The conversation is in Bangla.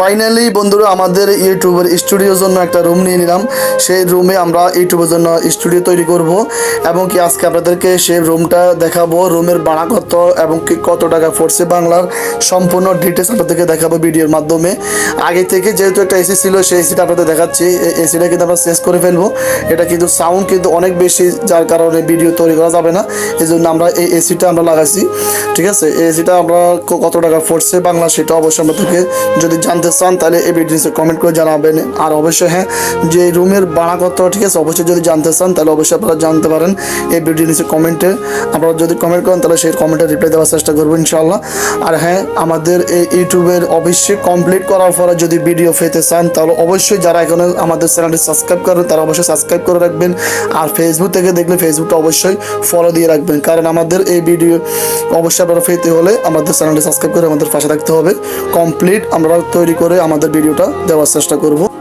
ফাইনালি বন্ধুরা, আমাদের ইউটিউবের স্টুডিওর জন্য একটা রুম নিয়ে নিলাম। সেই রুমে আমরা ইউটিউবের জন্য স্টুডিও তৈরি করব এবং কি আজকে আপনাদেরকে সেই রুমটা দেখাবো। রুমের ভাড়া কত এবং কি কত টাকা পড়ছে বাংলার সম্পূর্ণ ডিটেলস আপনাদেরকে দেখাবো ভিডিওর মাধ্যমে। আগে থেকে যেহেতু একটা এসি ছিল, সেই এসিটা আপনাদের দেখাচ্ছি। এসিটা কিন্তু আমরা শেষ করে ফেলব। এটা কিন্তু সাউন্ড কিন্তু অনেক বেশি, যার কারণে ভিডিও তৈরি করা যাবে না। এই জন্য আমরা এই এসিটা আমরা লাগাইছি। ঠিক আছে? এসিটা আমরা কত টাকা পড়ছে বাংলা সেটা অবশ্যই আমাদেরকে যদি জানতে চান, তাহলে এই ভিডিওতে কমেন্ট করে জানাবেন। আর অবশ্যই হ্যাঁ যে রুমের ভাড়া কত, ঠিক আছে? অবশ্যই যদি জানতে চান, তাহলে অবশ্যই আপনারা জানতে পারেন এই ভিডিও নিচে কমেন্টে আপনারা যদি কমেন্ট করেন, তাহলে সেই কমেন্টে রিপ্লাই দেওয়ার চেষ্টা করব ইনশাল্লাহ আর হ্যাঁ আমাদের এই ইউটিউবের অবশ্যই কমপ্লিট করার পরে যদি ভিডিও পেতে চান, তাহলে অবশ্যই যারা এখনও আমাদের চ্যানেলটি সাবস্ক্রাইব করেন, তারা অবশ্যই সাবস্ক্রাইব করে রাখবেন। আর ফেসবুক থেকে দেখলে ফেসবুকটা অবশ্যই ফলো দিয়ে রাখবেন। কারণ আমাদের এই ভিডিও অবশ্যই আপনারা পেতে হলে আমাদের চ্যানেলটি সাবস্ক্রাইব করে আমাদের পাশে থাকতে হবে। কমপ্লিট আমরা তৈরি করে আমাদের ভিডিওটা দেওয়ার চেষ্টা করব।